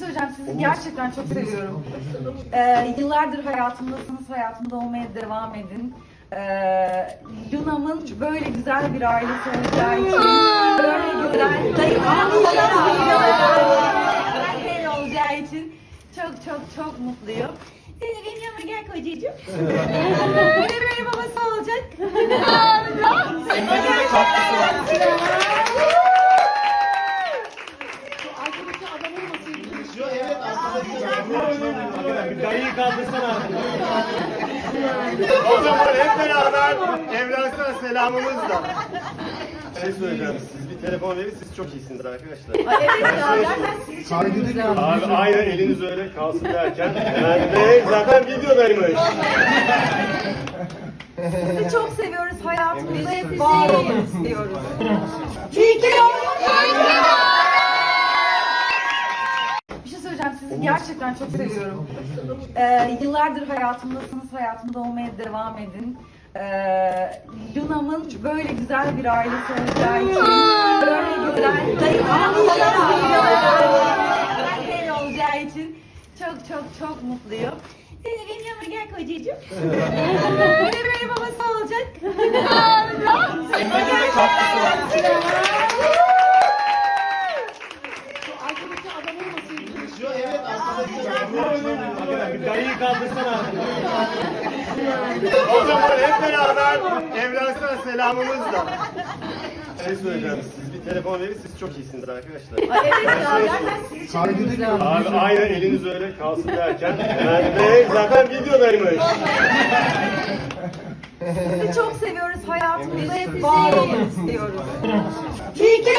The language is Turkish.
söyleyeceğim. Sizi gerçekten çok seviyorum. Ee, yıllardır hayatımdasınız. Hayatımda olmaya devam edin. Ee, Luna'mın böyle güzel bir ailesi olacağı için böyle güzel dayı olacağı için çok çok çok mutluyum. Seni benim yanıma gel kocacığım. Bir de böyle babası olacak. Dayıyı kaldırsana. O zaman hep beraber Evrensel'e selamımız da. Şey söyleyeceğim, siz bir telefon verin, siz çok iyisiniz arkadaşlar. Ay, evet ya. Abi aynen eliniz öyle kalsın derken, yani Bey zaten videodaymış. Sizi çok seviyoruz. Hayatımızda hep var olmak istiyoruz. İyi ki Bir şey söyleyeceğim. Sizi gerçekten çok seviyorum. Ee, yıllardır hayatımdasınız. Hayatımda olmaya devam edin. Ee, Luna'mın böyle güzel bir ailesi olacağı için böyle güzel dayı karakteri olacağı için çok çok çok mutluyum. Seni benim yanıma gel kocacığım. Bir de böyle babası olacak. Dayıyı kaldırsana. O zaman hep beraber Evrensel'e selamımız da. Şey söyleyeceğim, siz bir telefon verin, siz çok iyisiniz arkadaşlar. Ay, evet ya seviyorum. Abi aynen eliniz öyle kalsın derken, yani Bey zaten videodaymış. Sizi çok seviyoruz. Hayatımızda hep var olmak istiyoruz. İyi ki.